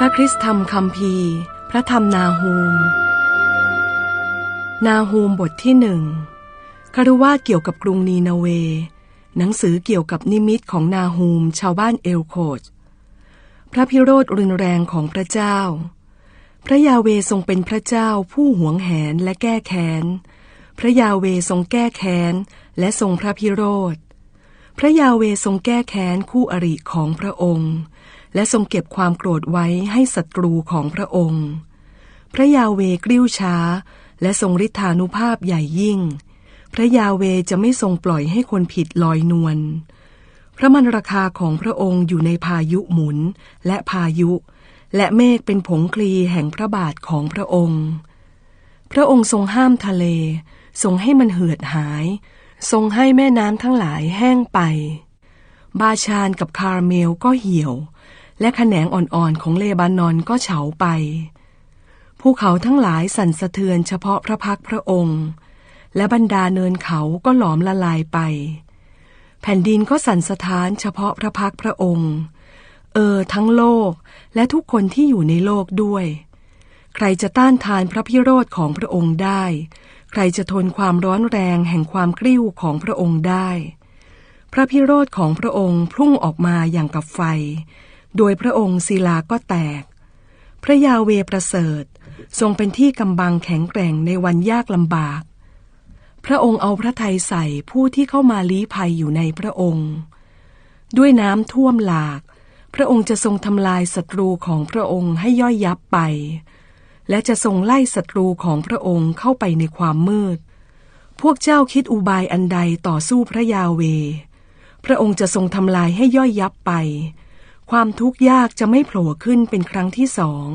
พระคริสตธรรมคัมภีพระธรรมนาฮูม นาฮูมบทที่หนึ่งคารุวาเกี่ยวกับกรุงนีนาเว หนังสือเกี่ยวกับนิมิตของนาฮูมชาวบ้านเอลโคดพระพิโรธรุนแรงของพระเจ้า พระยาเวทรงเป็นพระเจ้าผู้หวงแหนและแก้แค้น พระยาเวทรงแก้แค้นและทรงพระพิโรธ พระยาเวทรงแก้แค้นคู่อริของพระองค์ และทรงเก็บความโกรธไว้ให้ศัตรูของพระองค์ พระยาเวกริ้วช้า และทรงฤทธานุภาพใหญ่ยิ่ง พระยาเวจะไม่ทรงปล่อยให้คนผิดลอยนวล พระมันราคาของพระองค์อยู่ในพายุหมุนและพายุ และเมฆเป็นผงคลีแห่งพระบาทของพระองค์ พระองค์ทรงห้ามทะเล ทรงให้มันเหือดหาย ทรงให้แม่น้ำทั้งหลายแห้งไป บาชานกับคาราเมลก็เหี่ยว และแขนงอ่อนๆของเลบานอนก็เฉาไป ภูเขาทั้งหลายสั่นสะเทือนเฉพาะพระพักพระองค์ และบรรดาเนินเขาก็หลอมละลายไป แผ่นดินก็สั่นสะท้านเฉพาะพระพักพระองค์ เออ ทั้งโลกและทุกคนที่อยู่ในโลกด้วย ใครจะต้านทานพระพิโรธของพระองค์ได้ ใครจะทนความร้อนแรงแห่งความกริ้วของพระองค์ได้ พระพิโรธของพระองค์พุ่งออกมาอย่างกับไฟ โดยพระองค์ศิลาก็แตก พระยาเวประเสริฐทรงเป็นที่กำบังแข็งแกร่งในวันยากลำบาก พระองค์เอาพระทัยใส่ผู้ที่เข้ามาลี้ภัยอยู่ในพระองค์ ด้วยน้ำท่วมหลาก พระองค์จะทรงทำลายศัตรูของพระองค์ให้ย่อยยับไป และจะทรงไล่ศัตรูของพระองค์เข้าไปในความมืด พวกเจ้าคิดอุบายอันใดต่อสู้พระยาเว พระองค์จะทรงทำลายให้ย่อยยับไป ความทุกข์ยากจะไม่โผล่ขึ้นเป็นครั้งที่สอง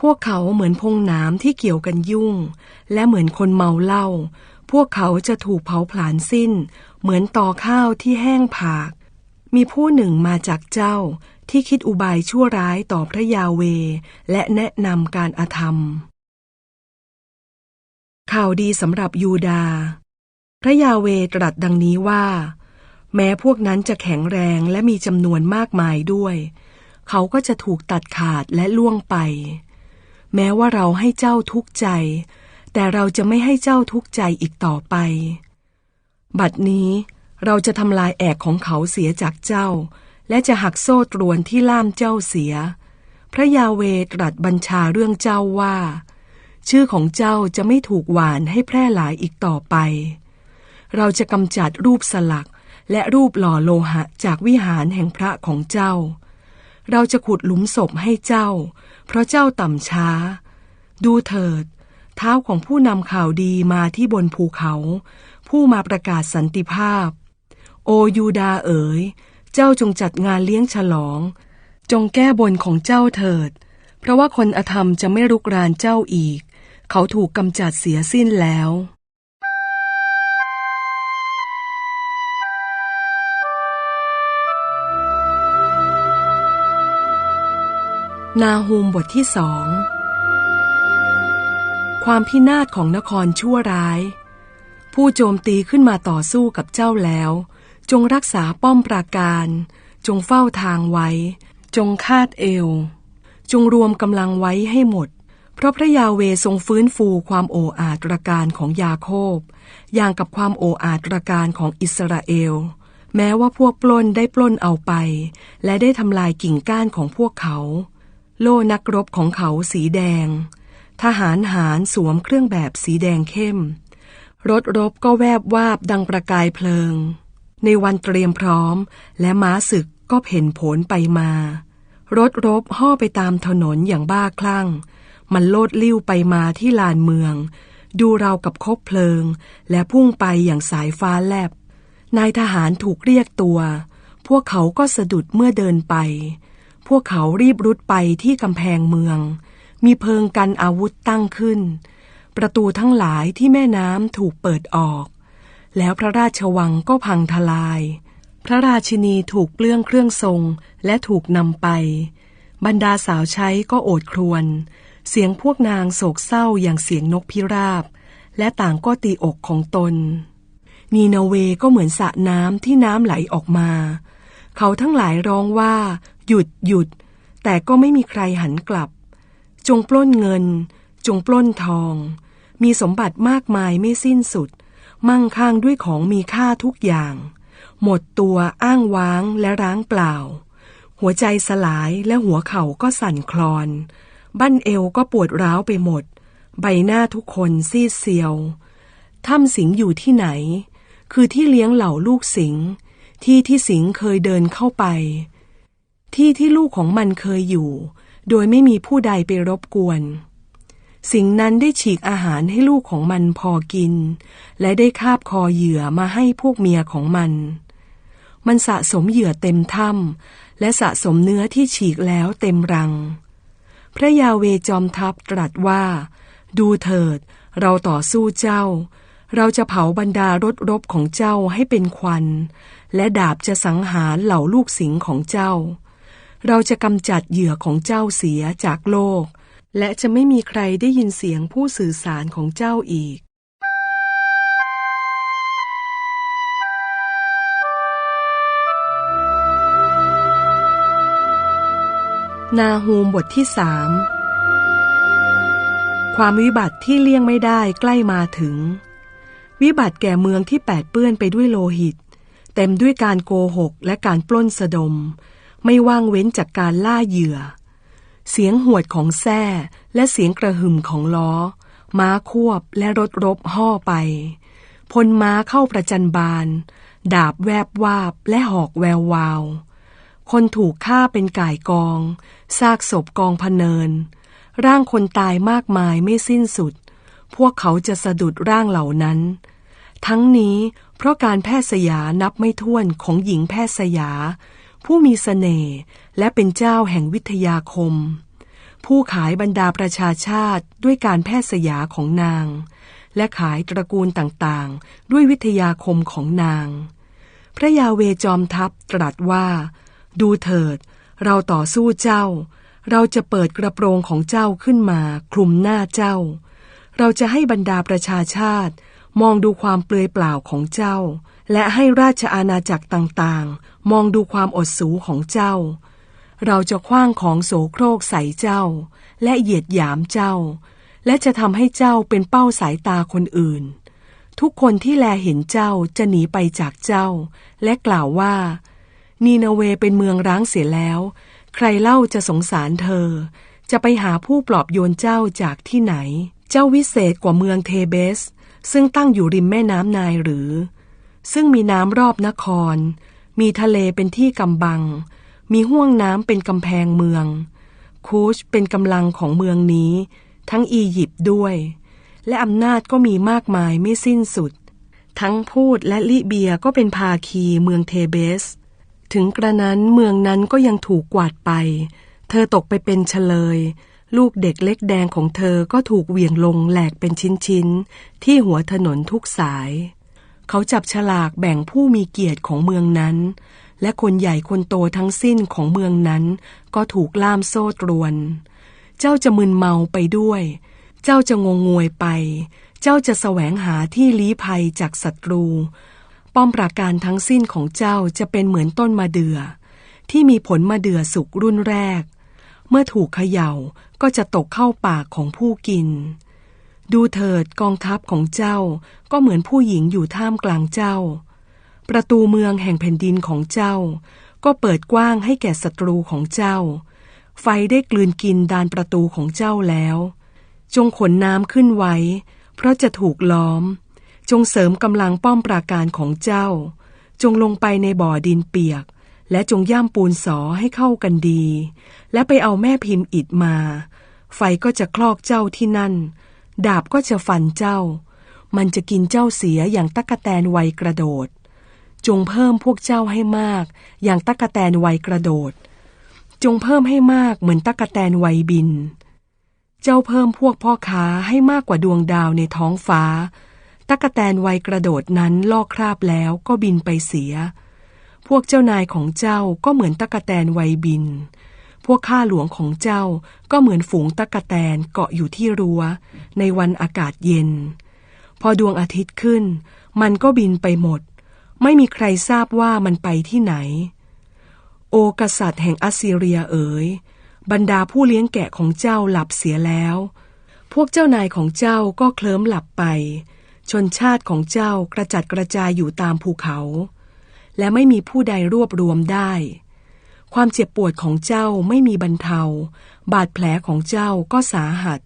พวกเขาเหมือนพงน้ำที่เกี่ยวกันยุ่ง และเหมือนคนเมาเหล้า พวกเขาจะถูกเผาผลาญสิ้น เหมือนตอข้าวที่แห้งผาก มีผู้หนึ่งมาจากเจ้าที่คิดอุบายชั่วร้ายต่อพระยาเว และแนะนำการอาธรรม ข่าวดีสำหรับยูดา พระยาเวตรัสดังนี้ว่า แม้พวกนั้นจะแข็งแรงและมีจำนวนมากมายด้วย เขาก็จะถูกตัดขาดและล่วงไป แม้ว่าเราให้เจ้าทุกข์ใจ แต่เราจะไม่ให้เจ้าทุกข์ใจอีกต่อไป บัดนี้เราจะทำลายแอกของเขาเสียจากเจ้า และจะหักโซ่ตรวนที่ล่ามเจ้าเสีย พระยาเวตรัสบัญชาเรื่องเจ้าว่า ชื่อของเจ้าจะไม่ถูกหวานให้แพร่หลายอีกต่อไป เราจะกำจัดรูปสลัก และรูปหล่อโลหะจากวิหารแห่งพระของเจ้า เราจะขุดหลุมศพให้เจ้า เพราะเจ้าต่ำช้า ดูเถิด เท้าของผู้นำข่าวดีมาที่บนภูเขา ผู้มาประกาศสันติภาพ โอยูดาเอ๋ย เจ้าจงจัดงานเลี้ยงฉลอง จงแก้บนของเจ้าเถิด เพราะว่าคนอธรรมจะไม่รุกรานเจ้าอีก เขาถูกกำจัดเสียสิ้นแล้ว นาฮูมบทที่สอง ความพินาศของนครชั่วร้าย ผู้โจมตีขึ้นมาต่อสู้กับเจ้าแล้ว จงรักษาป้อมปราการ จงเฝ้าทางไว้ จงคาดเอว จงรวมกำลังไว้ให้หมด เพราะพระยาเวทรงฟื้นฟูความโออาตรการของยาโคบ อย่างกับความโออาตรการของอิสราเอล แม้ว่าพวกปล้นได้ปล้นเอาไป และได้ทำลายกิ่งก้านของพวกเขา โล่นักรบของเขาสีแดง ทหารหารสวมเครื่องแบบสีแดงเข้ม รถรบก็แวบวาบดังประกายเพลิง ในวันเตรียมพร้อม และม้าศึกก็เพ่นผนไปมา รถรบห่อไปตามถนนอย่างบ้าคลั่ง มันโลดลิ้วไปมาที่ลานเมือง ดูเรากับคบเพลิง และพุ่งไปอย่างสายฟ้าแลบนายทหารถูกเรียกตัว พวกเขาก็สะดุดเมื่อเดินไป พวกเขารีบรุดไปที่กำแพงเมือง มีเพิงกันอาวุธตั้งขึ้น ประตูทั้งหลายที่แม่น้ำถูกเปิดออก แล้วพระราชวังก็พังทลาย พระราชินีถูกเปลื้องเครื่องทรงและถูกนำไป บรรดาสาวใช้ก็โอดครวญเสียงพวกนางโศกเศร้าอย่างเสียงนกพิราบ และต่างก็ตีอกของตน นีนาเวก็เหมือนสระน้ำที่น้ำไหลออกมา เขาทั้งหลายร้องว่า หยุดหยุด แต่ก็ไม่มีใครหันกลับ จงปล้นเงิน จงปล้นทอง มีสมบัติมากมายไม่สิ้นสุด มั่งคั่งด้วยของมีค่าทุกอย่าง หมดตัวอ้างว้างและร้างเปล่า หัวใจสลายและหัวเข่าก็สั่นคลอน บั้นเอวก็ปวดร้าวไปหมด ใบหน้าทุกคนซีดเซียวถ้ำสิงอยู่ที่ไหน คือที่เลี้ยงเหล่าลูกสิง ที่ที่สิงเคยเดินเข้าไป ที่ที่ลูกของมันเคยอยู่ โดยไม่มีผู้ใดไปรบกวน สิ่งนั้นได้ฉีกอาหารให้ลูกของมันพอกิน และได้คาบคอเหยื่อมาให้พวกเมียของมัน มันสะสมเหยื่อเต็มถ้ำและสะสมเนื้อที่ฉีกแล้วเต็มรัง พระยาเวจอมทัพตรัสว่า ดูเถิด เราต่อสู้เจ้าเราจะเผาบรรดารถรบของเจ้าให้เป็นควัน และดาบจะสังหารเหล่าลูกสิงของเจ้า เราจะกำจัดเหยื่อของเจ้าเสียจากโลก และจะไม่มีใครได้ยินเสียงผู้สื่อสารของเจ้าอีก นาฮูมบทที่สามความวิบัติที่เลี่ยงไม่ได้ใกล้มาถึง วิบัติแก่เมืองที่แปดเปื้อนไปด้วยโลหิต เต็มด้วยการโกหกและการปล้นสะดม ไม่ว่างเว้นจากการล่าเหยื่อ เสียงหวดของแส้และเสียงกระหึ่มของล้อ ม้าควบและรถรบห่อไป พลม้าเข้าประจันบาน ดาบแวบวาบและหอกแวววาว คนถูกฆ่าเป็นก่ายกอง ซากศพกองพเนิน ร่างคนตายมากมายไม่สิ้นสุด พวกเขาจะสะดุดร่างเหล่านั้น ทั้งนี้เพราะการแพทย์สยานับไม่ถ้วนของหญิงแพทย์สยา ผู้มีสเสน่ห์และเป็นเจ้าแห่งวิทยาคม ผู้ขายบรรดาประชาชาติด้วยการแพทย์สยาของนาง และขายตระกูลต่างๆ ด้วยวิทยาคมของนาง พระยาเวจอมทัพตรัสว่า ดูเถิด เราต่อสู้เจ้า เราจะเปิดกระโปรงของเจ้าขึ้นมาคลุมหน้าเจ้า เราจะให้บรรดาประชาชาติมองดูความเปลือยเปล่าของเจ้า และให้ราชอาณาจักรต่างๆ มองดูความอดสูของเจ้า เราจะคว้างของโสโครกใส่เจ้า และเหยียดหยามเจ้า และจะทำให้เจ้าเป็นเป้าสายตาคนอื่น ทุกคนที่แลเห็นเจ้าจะหนีไปจากเจ้า และกล่าวว่า นีนาเวเป็นเมืองร้างเสียแล้ว ใครเล่าจะสงสารเธอ จะไปหาผู้ปลอบโยนเจ้าจากที่ไหน เจ้าวิเศษกว่าเมืองเทเบส ซึ่งตั้งอยู่ริมแม่น้ำนายหรือ ซึ่งมีน้ำรอบนคร มีทะเลเป็นที่กำบัง มีห้วงน้ำเป็นกำแพงเมือง คูชเป็นกำลังของเมืองนี้ ทั้งอียิปต์ด้วย และอำนาจก็มีมากมายไม่สิ้นสุด ทั้งพูดและลิเบียก็เป็นภาคีเมืองเทเบส ถึงกระนั้นเมืองนั้นก็ยังถูกกวาดไป เธอตกไปเป็นเฉลย ลูกเด็กเล็กแดงของเธอก็ถูกเหวี่ยงลงแหลกเป็นชิ้นๆที่หัวถนนทุกสาย เขาจับฉลากแบ่งผู้มีเกียรติของเมืองนั้น และคนใหญ่คนโตทั้งสิ้นของเมืองนั้น ก็ถูกล่ามโซ่ตรวน เจ้าจะมึนเมาไปด้วย เจ้าจะงงงวยไป เจ้าจะแสวงหาที่ลี้ภัยจากศัตรู ป้อมปราการทั้งสิ้นของเจ้าจะเป็นเหมือนต้นมะเดื่อที่มีผลมะเดื่อสุกรุ่นแรก เมื่อถูกเขย่าก็จะตกเข้าปากของผู้กิน ดูเถิดกองทัพของเจ้าก็เหมือนผู้หญิงอยู่ท่ามกลางเจ้า ประตูเมืองแห่งแผ่นดินของเจ้า ก็เปิดกว้างให้แก่ศัตรูของเจ้า ไฟได้กลืนกินดานประตูของเจ้าแล้ว จงขนน้ำขึ้นไว้ เพราะจะถูกล้อม จงเสริมกำลังป้อมปราการของเจ้า จงลงไปในบ่อดินเปียก และจงย่ำปูนสอให้เข้ากันดี และไปเอาแม่พิมพ์อิดมา ไฟก็จะคลอกเจ้าที่นั่น ดาบก็จะฟันเจ้า มันจะกินเจ้าเสียอย่างตักะแตนวัยกระโดด จงเพิ่มพวกเจ้าให้มาก อย่างตักะแตนวัยกระโดด จงเพิ่มให้มากเหมือนตักะแตนวัยบิน เจ้าเพิ่มพวกพ่อค้าให้มากกว่าดวงดาวในท้องฟ้าตักะแตนวัยกระโดดนั้นลอกคราบแล้วก็บินไปเสีย พวกเจ้านายของเจ้าก็เหมือนตักะแตนวัยบิน พวกข้าหลวงของเจ้าก็เหมือนฝูงตักแตนเกาะอยู่ที่รัว้ว ในวันอากาศเย็น พอดวงอาทิตย์ขึ้น มันก็บินไปหมด ไม่มีใครทราบว่ามันไปที่ไหน โอกษัตริย์แห่งอัสซีเรียเอ๋ยบรรดาผู้เลี้ยงแกะของเจ้าหลับเสียแล้ว พวกเจ้านายของเจ้าก็เคลิ้มหลับไป ชนชาติของเจ้ากระจัดกระจายอยู่ตามภูเขา และไม่มีผู้ใดรวบรวมได้ ความเจ็บปวดของเจ้าไม่มีบรรเทา บาดแผลของเจ้าก็สาหัส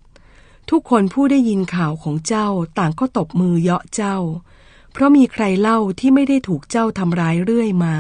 ทุกคนผู้ได้ยินข่าวของเจ้าต่างก็ตบมือเยาะเจ้า เพราะมีใครเล่าที่ไม่ได้ถูกเจ้าทำร้ายเรื่อยมา